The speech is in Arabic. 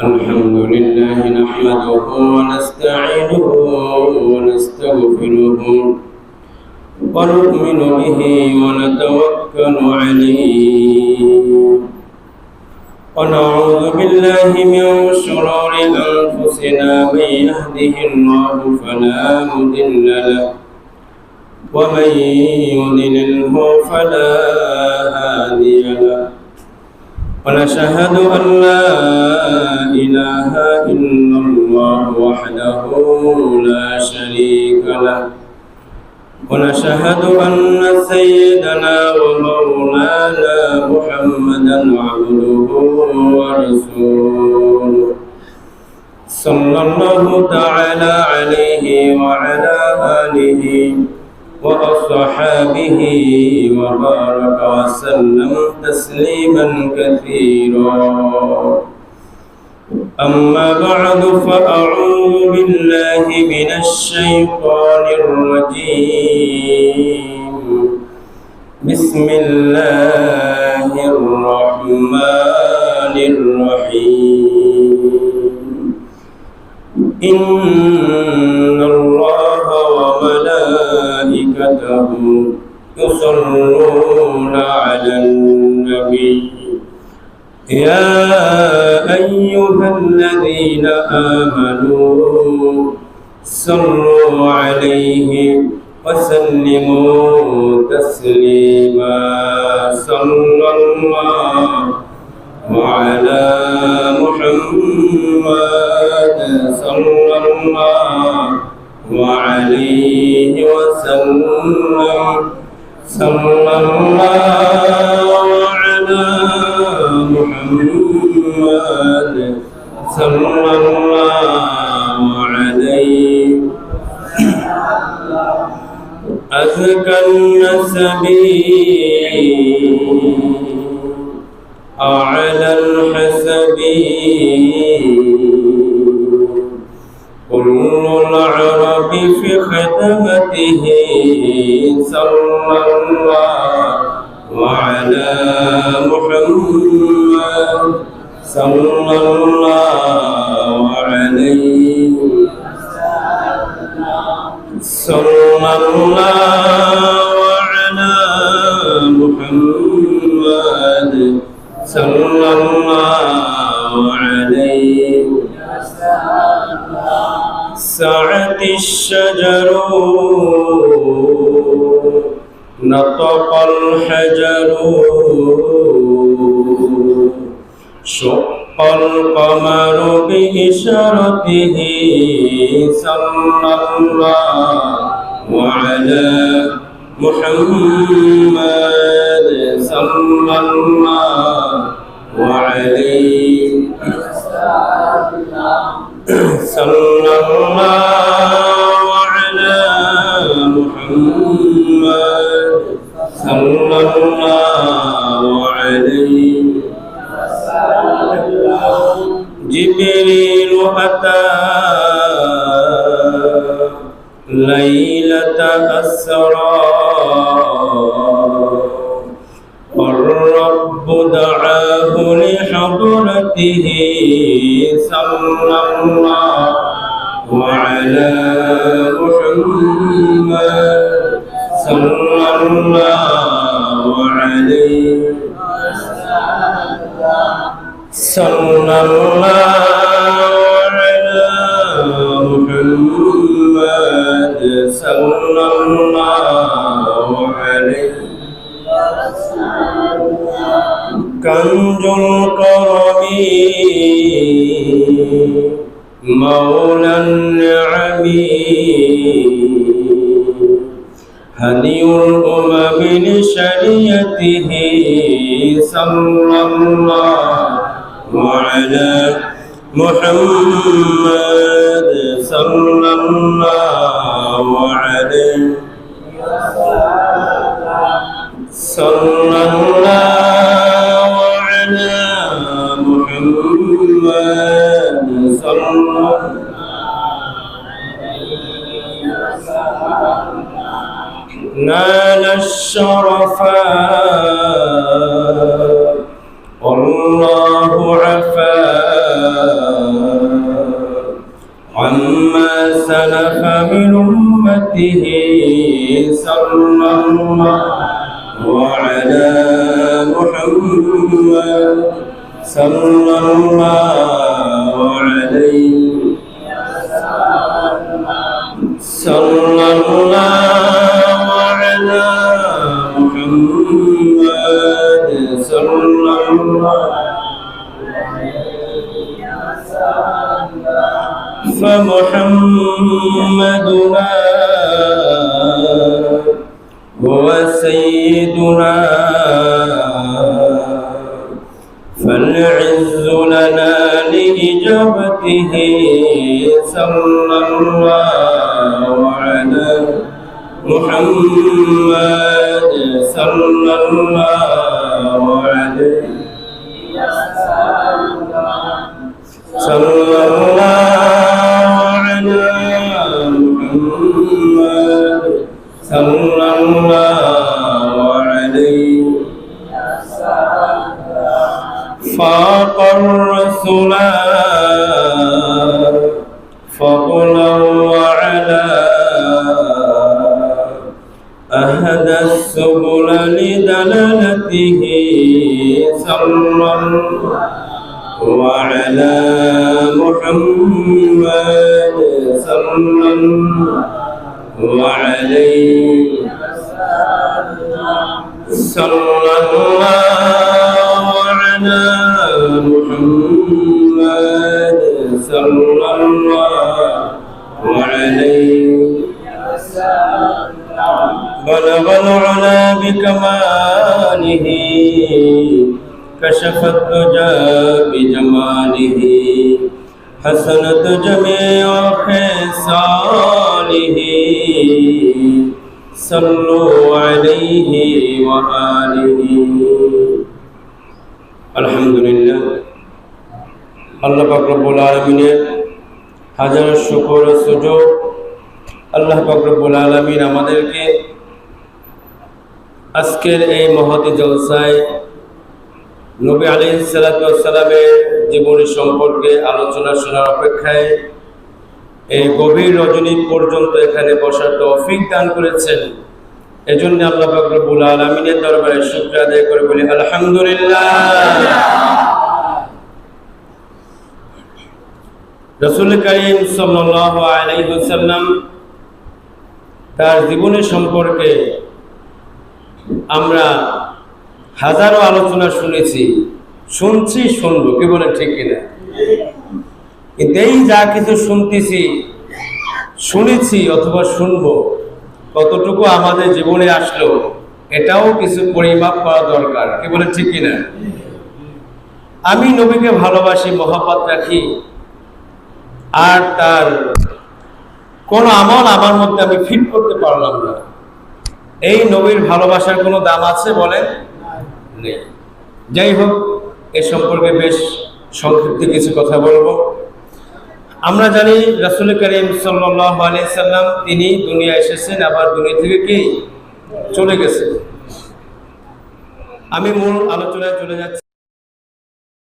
الحمد لله نحمده ونستعينه ونستغفره ونؤمن به ونتوكل عليه. ونعوذ بالله من شرور أنفسنا من يهده الله فلا مضل له ومن يضلله فلا هادي له. ونشهد أن لا إله إلا الله وحده لا شريك له. ونشهد أن سيدنا ومولانا محمدا عبده ورسوله. صلى الله تعالى عليه وعلى آله وأصحابه وبارك وسلم تسليما كثيرا. أما بعد فأعوذ بالله من الشيطان الرجيم. بسم الله الرحمن الرحيم. إن الله يصلون على النبي. يا أيها الذين آمنوا صلوا عليه وسلموا تسليما. صلى الله وعلى محمد صلى الله وعليه وسلم. صلى الله على محمد صلى الله عليه أزكى النسب أعلى الحسب. كل العرب في خدمته صلى الله وعلى محمد صلى الله عليه صلى الله على محمد صلى الله عليه سعت الشجر. نطق الحجر. شق القمر بإشارته صلى الله وعلى محمد. صلى الله وعليه صلى الله على محمد. صلى الله عليه جبريل أتى ليلة أسرى. والرب دعاه لحضرته. الله وعلى محمد صلى الله عليه صلى الله على محمد صلى الله عليه كنج الكرم مولى النعم هدي الأمم لشريته صلى الله وعلى محمد صلى الله عليه نال الشرفا والله الله عفا. عما سلف من أمته صلى الله على محمد صلى الله عليه صلى الله فمحمدنا هو سيدنا فالعز لنا لإجابته صلى الله على محمد صلى الله عليه صلى الله على محمد صلى الله عليه فاق الرسول فضلا وعلا أهدى السبل لدلالته صلى وعلى محمد صلى الله عليه صلى الله على محمد صلى الله بلغ العلا بكماله كشف الدجى بجماله حسنت جميع خصاله صلوا عليه وآله الحمد لله আল্লাহ পাক রব্বুল আলামিনের হাজার শুকর ও সুযোগ আল্লাহ পাক রব্বুল আলামিন আমাদেরকে আজকের এই মহতি জলসায় নবী আলাইহিস সালাতু ওয়াস সালামের জীবনী সম্পর্কে আলোচনা শোনার অপেক্ষায় এই গভীর রজনী পর্যন্ত এখানে বসার তৌফিক দান করেছেন। এজন্য আল্লাহ পাক রব্বুল আলামিনের দরবারে শুকরিয়া আদায় করে বলি, আলহামদুলিল্লাহ। রসুল করিম ওয়াসাল্লাম তার জীবনী সম্পর্কে আমরা হাজারো আলোচনা শুনেছি, শুনছি, শুনব। কি বলে ঠিক কিনা? এই যা কিছু শুনতেছি, শুনেছি অথবা শুনব, কতটুকু আমাদের জীবনে আসলো, এটাও কিছু পরিমাপ করা দরকার। কি বলে ঠিক কিনা? আমি নবীকে ভালোবাসি, মহাপাত রাখি, আর তার কোন আমল আমার মধ্যে আমি ফিট করতে পারলাম না। এই নবীর ভালোবাসার কোনো দাম আছে বলেন? নেই। যাই হোক, এ সম্পর্কে বেশ সংক্ষিপ্ত কিছু কথা বলব। আমরা জানি রাসুল করিম সাল্লাম, তিনি দুনিয়া এসেছেন, আবার দুনিয়া থেকে কি? চলে গেছে আমি মূল আলোচনায় চলে যাচ্ছি।